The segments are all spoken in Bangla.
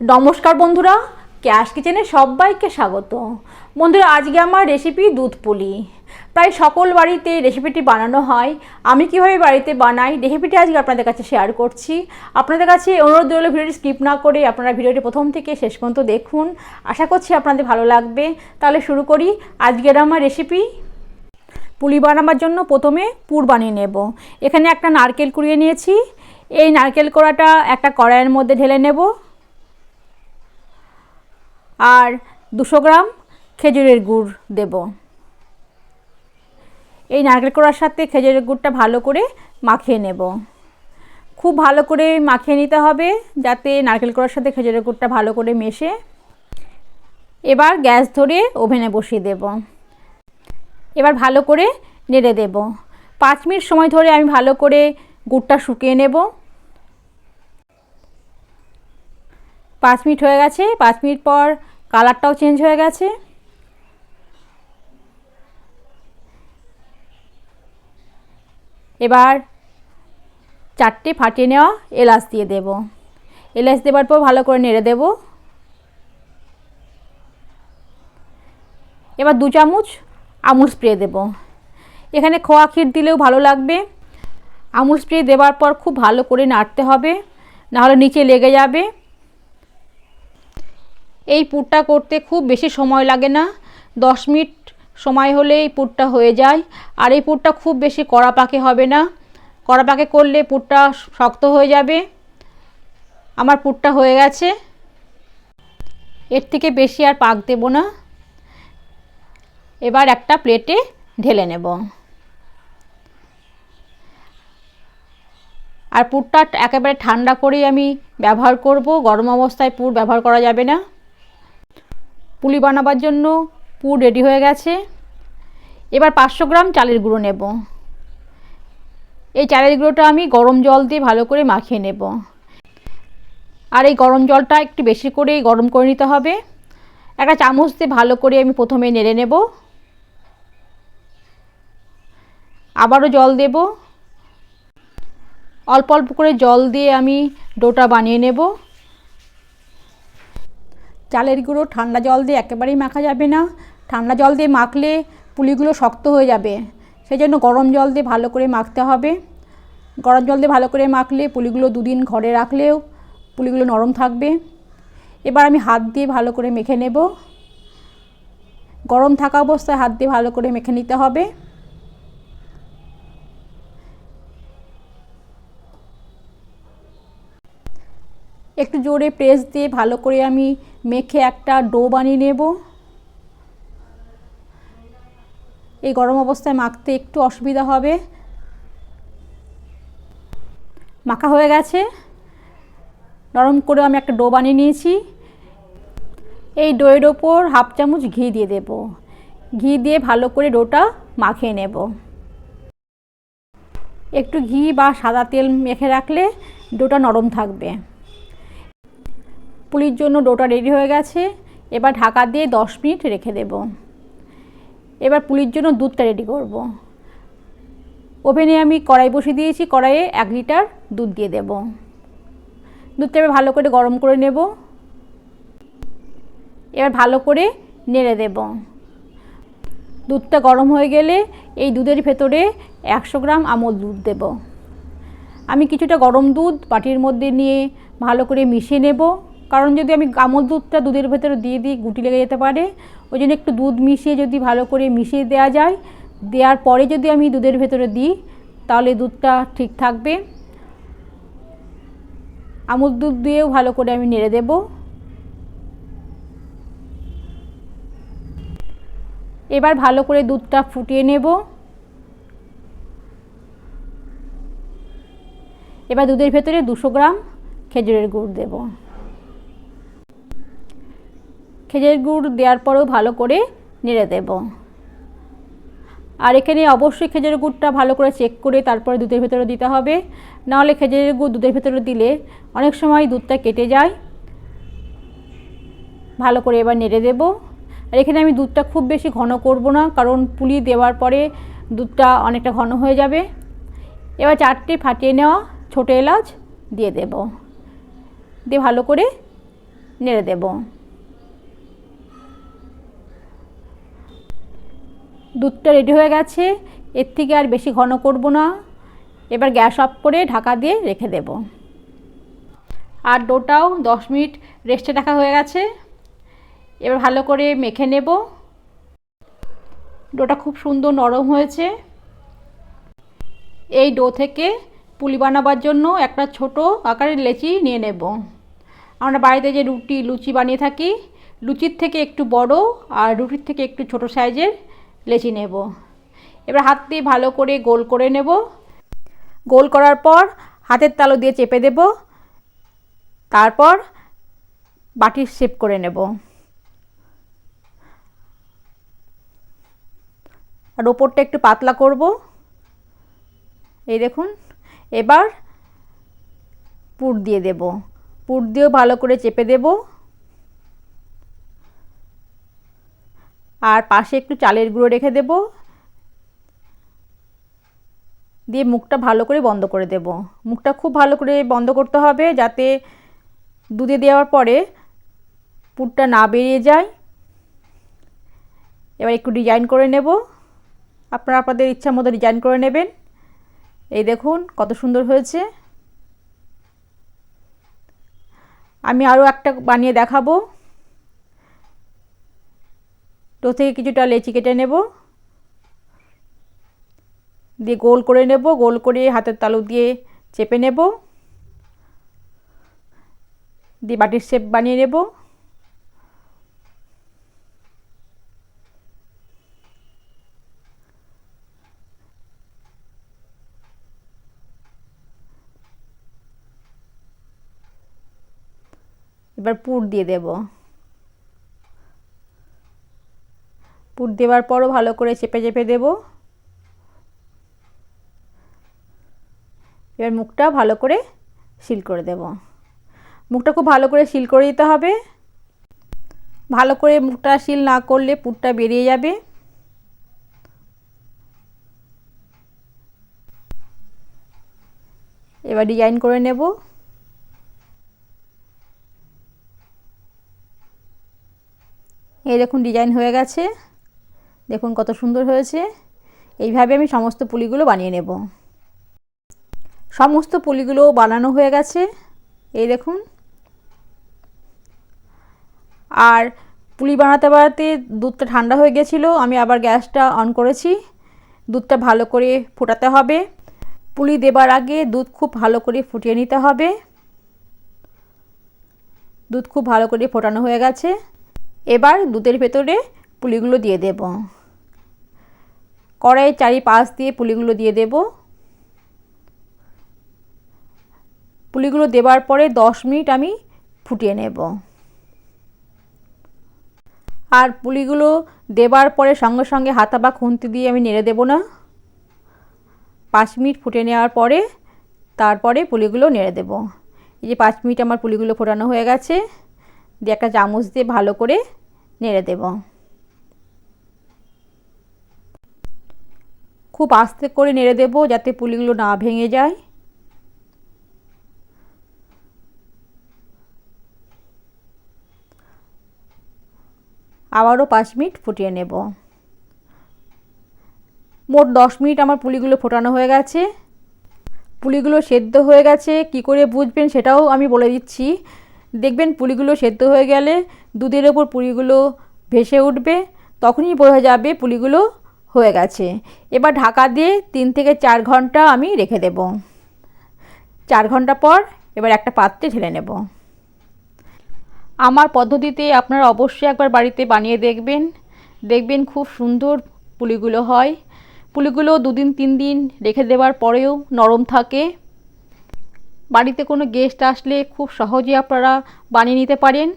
নমস্কার বন্ধুরা, ক্যাশ কিচেনে সবাইকে স্বাগত। বন্ধুরা, আজকে আমার রেসিপি দুধ পুলি। প্রায় সকল বাড়িতে রেসিপিটি বানানো হয়। আমি কীভাবে বাড়িতে বানাই রেসিপিটি আজকে আপনাদের কাছে শেয়ার করছি। আপনাদের কাছে অনুরোধ রইল ভিডিওটি স্কিপ না করে আপনারা ভিডিওটি প্রথম থেকে শেষ পর্যন্ত দেখুন। আশা করছি আপনাদের ভালো লাগবে। তাহলে শুরু করি। আজকের আমার রেসিপি পুলি বানাবার জন্য প্রথমে পুর বানিয়ে নেব। এখানে একটা নারকেল কুড়িয়ে নিয়েছি। এই নারকেল কোড়াটা একটা কড়াইয়ের মধ্যে ঢেলে নেব। আর দুশো গ্রাম খেজুরের গুড় দেব। এই নারকেল কোড়ার সাথে খেজুরের গুড়টা ভালো করে মাখিয়ে নেব। খুব ভালো করে মাখিয়ে নিতে হবে যাতে নারকেল কোড়ার সাথে খেজুরের গুড়টা ভালো করে মেশে। এবার গ্যাস ধরে ওভেনে বসিয়ে দেব। এবার ভালো করে নেড়ে দেব। পাঁচ মিনিট সময় ধরে আমি ভালো করে গুড়টা শুকিয়ে নেব। পাঁচ মিনিট হয়ে গেছে, পাঁচ মিনিট পর কালারটাও চেঞ্জ হয়ে গেছে। এবার চারটে ফাটিয়ে নেওয়া এলাচ দিয়ে দেব। এলাচ দেবার পর ভালো করে নেড়ে দেব। এবার দু চামচ আমুল স্প্রে দেব। এখানে খোয়া ক্ষীর দিলেও ভালো লাগবে। আমুল স্প্রে দেওয়ার পর খুব ভালো করে নাড়তে হবে, নাহলে নিচে লেগে যাবে। এই পুরটা করতে খুব বেশি সময় লাগে না। দশ মিনিট সময় হলে এই পুরটা হয়ে যায়। আর এই পুরটা খুব বেশি কড়া পাকে হবে না। কড়া পাকে করলে পুরটা শক্ত হয়ে যাবে। আমার পুরটা হয়ে গেছে। এর থেকে বেশি আর পাক দেব না। এবার একটা প্লেটে ঢেলে নেব। আর পুরটা একেবারে ঠান্ডা করেই আমি ব্যবহার করব। গরম অবস্থায় পুর ব্যবহার করা যাবে না। পুলি বানাবার জন্য পুর রেডি হয়ে গেছে। এবার পাঁচশো গ্রাম চালের গুঁড়ো নেব। এই চালের গুঁড়োটা আমি গরম জল দিয়ে ভালো করে মাখিয়ে নেব। আর এই গরম জলটা একটু বেশি করেই গরম করে নিতে হবে। একটা চামচ দিয়ে ভালো করে আমি প্রথমে নেড়ে নেব। আবারও জল দেব। অল্প অল্প করে জল দিয়ে আমি ডোটা বানিয়ে নেব। চালের গুঁড়ো ঠান্ডা জল দিয়ে একেবারেই মাখা যাবে না। ঠান্ডা জল দিয়ে মাখলে পুলিগুলো শক্ত হয়ে যাবে। সেই জন্য গরম জল দিয়ে ভালো করে মাখতে হবে। গরম জল দিয়ে ভালো করে মাখলে পুলিগুলো দুদিন ঘরে রাখলেও পুলিগুলো নরম থাকবে। এবার আমি হাত দিয়ে ভালো করে মেখে নেব। গরম থাকা অবস্থায় হাত দিয়ে ভালো করে মেখে নিতে হবে। একটু জোরে প্রেস দিয়ে ভালো করে আমি মেখে একটা ডো বানিয়ে নেব। এই গরম অবস্থায় মাখতে একটু অসুবিধা হবে। মাখা হয়ে গেছে। নরম করে আমি একটা ডো বানিয়ে নিয়েছি। এই ডোয়ের ওপর হাফ চামচ ঘি দিয়ে দেব। ঘি দিয়ে ভালো করে ডোটা মাখিয়ে নেব। একটু ঘি বা সাদা তেল মেখে রাখলে ডোটা নরম থাকবে। পুলির জন্য ডোটা রেডি হয়ে গেছে। এবার ঢাকা দিয়ে দশ মিনিট রেখে দেব। এবার পুলির জন্য দুধটা রেডি করব। ওভেনে আমি কড়াই বসিয়ে দিয়েছি, কড়াইয়ে এক লিটার দুধ দিয়ে দেব। দুধটা এবার ভালো করে গরম করে নেব। এবার ভালো করে নেড়ে দেব। দুধটা গরম হয়ে গেলে এই দুধের ভেতরে একশো গ্রাম আমল দুধ দেব। আমি কিছুটা গরম দুধ বাটির মধ্যে নিয়ে ভালো করে মিশিয়ে নেব। কারণ যদি আমি আমল দুধটা দুধের ভেতরে দিয়ে দিই, গুটি লেগে যেতে পারে। ওই জন্য একটু দুধ মিশিয়ে যদি ভালো করে মিশিয়ে দেওয়া যায় দেওয়ার পরে যদি আমি দুধের ভেতরে দিই, তাহলে দুধটা ঠিক থাকবে। আমুল দুধ দিয়েও ভালো করে আমি নেড়ে দেব। এবার ভালো করে দুধটা ফুটিয়ে নেব। এবার দুধের ভেতরে দুশো গ্রাম খেজুরের গুড় দেবো। খেজুরের গুড় দেওয়ার পরেও ভালো করে নেড়ে দেব। আর এখানে অবশ্যই খেজুরের গুড়টা ভালো করে চেক করে তারপরে দুধের ভেতরে দিতে হবে। নাহলে খেজুরের গুড় দুধের ভেতরে দিলে অনেক সময় দুধটা কেটে যায়। ভালো করে এবার নেড়ে দেব। আর এখানে আমি দুধটা খুব বেশি ঘন করব না, কারণ পুলি দেওয়ার পরে দুধটা অনেকটা ঘন হয়ে যাবে। এবার চারটে ফাটিয়ে নেওয়া ছোটো এলাচ দিয়ে দেব। দিয়ে ভালো করে নেড়ে দেব। দুধটা রেডি হয়ে গেছে। এর থেকে আর বেশি ঘন করব না। এবার গ্যাস অফ করে ঢাকা দিয়ে রেখে দেব। আর ডোটাও দশ মিনিট রেস্টে রাখা হয়ে গেছে। এবার ভালো করে মেখে নেব। ডোটা খুব সুন্দর নরম হয়েছে। এই ডো থেকে পুলি বানাবার জন্য একটা ছোট আকারের লেচি নিয়ে নেব। আমরা বাড়িতে যে রুটি, লুচি বানিয়ে থাকি, লুচির থেকে একটু বড় আর রুটির থেকে একটু ছোট সাইজের লেচি নেব। এবার হাত দিয়ে ভালো করে গোল করে নেব। গোল করার পর হাতের তালু দিয়ে চেপে দেব। তারপর বাটির শেপ করে নেব। আর ওপরটা একটু পাতলা করব। এই দেখুন, এবার পুর দিয়ে দেব। পুর দিয়েও ভালো করে চেপে দেব। আর পাশে একটু চালের গুঁড়ো রেখে দেব। দিয়ে মুখটা ভালো করে বন্ধ করে দেব। মুখটা খুব ভালো করে বন্ধ করতে হবে যাতে দুধে দেওয়ার পরে পুরটা না বেরিয়ে যায়। এবার একটু ডিজাইন করে নেব। আপনারা আপনাদের ইচ্ছা মতো ডিজাইন করে নেবেন। এই দেখুন কত সুন্দর হয়েছে। আমি আরও একটা বানিয়ে দেখাবো। তো থেকে কিছুটা লেচি কেটে নেব। দিয়ে গোল করে নেব, গোল করে হাতের তালু দিয়ে চেপে নেব। দিয়ে বাটির শেপ বানিয়ে নেব। এবার পুর দিয়ে দেব। পুর দেওয়ার পরও ভালো করে চেপে চেপে দেব। এবার মুখটা ভালো করে সিল করে দেব। মুখটা খুব ভালো করে সিল করে দিতে হবে। ভালো করে মুখটা সিল না করলে পুরটা বেরিয়ে যাবে। এবার ডিজাইন করে নেব। এই দেখুন, ডিজাইন হয়ে গেছে। দেখুন কত সুন্দর হয়েছে। এইভাবে আমি সমস্ত পুলিগুলো বানিয়ে নেব। সমস্ত পুলিগুলো বানানো হয়ে গেছে। এই দেখুন। আর পুলি বানাতে বানাতে দুধটা ঠান্ডা হয়ে গেছিল, আমি আবার গ্যাসটা অন করেছি। দুধটা ভালো করে ফোটাতে হবে। পুলি দেবার আগে দুধ খুব ভালো করে ফুটিয়ে নিতে হবে। দুধ খুব ভালো করে ফোটানো হয়ে গেছে। এবার দুধের ভেতরে পুলিগুলো দিয়ে দেব। কড়াইয়ের চারিপাশ দিয়ে পুলিগুলো দিয়ে দেব। পুলিগুলো দেবার পরে দশ মিনিট আমি ফুটিয়ে নেব। আর পুলিগুলো দেবার পরে সঙ্গে সঙ্গে হাতা বা খুন্তি দিয়ে আমি নেড়ে দেব না। পাঁচ মিনিট ফুটে নেওয়ার পরে তারপরে পুলিগুলো নেড়ে দেব। এই যে পাঁচ মিনিট আমার পুলিগুলো ফোটানো হয়ে গেছে, দিয়ে একটা চামচ দিয়ে ভালো করে নেড়ে দেব। খুব আস্তে করে নেড়ে দেব যাতে পুলিগুলো না ভেঙে যায়। আবারও পাঁচ মিনিট ফুটিয়ে নেব। মোট দশ মিনিট আমার পুলিগুলো ফোটানো হয়ে গেছে। পুলিগুলো সেদ্ধ হয়ে গেছে, কি করে বুঝবেন সেটাও আমি বলে দিচ্ছি। দেখবেন পুলিগুলো সেদ্ধ হয়ে গেলে দুধের ওপর পুলিগুলো ভেসে উঠবে, তখনই বোঝা যাবে পুলিগুলো হয়ে গেছে। এবার ঢাকা দিয়ে তিন থেকে চার ঘণ্টা আমি রেখে দেব। চার ঘণ্টা পর এবার একটা পাত্রে ঢেলে নেব। আমার পদ্ধতিতে আপনারা অবশ্যই একবার বাড়িতে বানিয়ে দেখবেন। দেখবেন খুব সুন্দর পুলিগুলো হয়। পুলিগুলো দুদিন, তিন দিন রেখে দেওয়ার পরেও নরম থাকে। বাড়িতে কোনো গেস্ট আসলে খুব সহজে আপনারা বানিয়ে নিতে পারেন।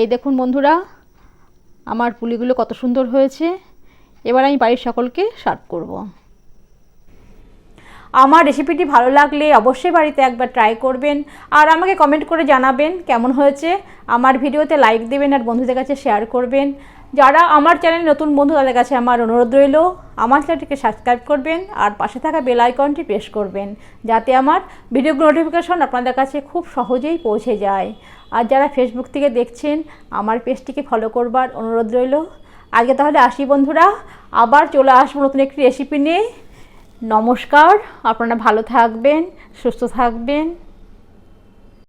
এই দেখুন বন্ধুরা আমার পুলিগুলো কত সুন্দর হয়েছে। এবার আমি বাড়ির সকলকে সার্ভ করব। আমার রেসিপিটি ভালো লাগলে অবশ্যই বাড়িতে একবার ট্রাই করবেন আর আমাকে কমেন্ট করে জানাবেন কেমন হয়েছে। আমার ভিডিওতে লাইক দেবেন আর বন্ধুদের কাছে শেয়ার করবেন। যারা আমার চ্যানেল নতুন বন্ধু, তাদের কাছে আমার অনুরোধ রইল, আমার চ্যানেলটিকে সাবস্ক্রাইব করবেন আর পাশে থাকা বেল আইকনটি প্রেস করবেন, যাতে আমার ভিডিও নোটিফিকেশন আপনাদের কাছে খুব সহজেই পৌঁছে যায়। আর যারা ফেসবুক থেকে দেখছেন, আমার পেজটিকে ফলো করবার অনুরোধ রইল। আজকে তাহলে আসি বন্ধুরা, আবার চলে আসব নতুন একটি রেসিপি নিয়ে। নমস্কার, আপনারা ভালো থাকবেন, সুস্থ থাকবেন।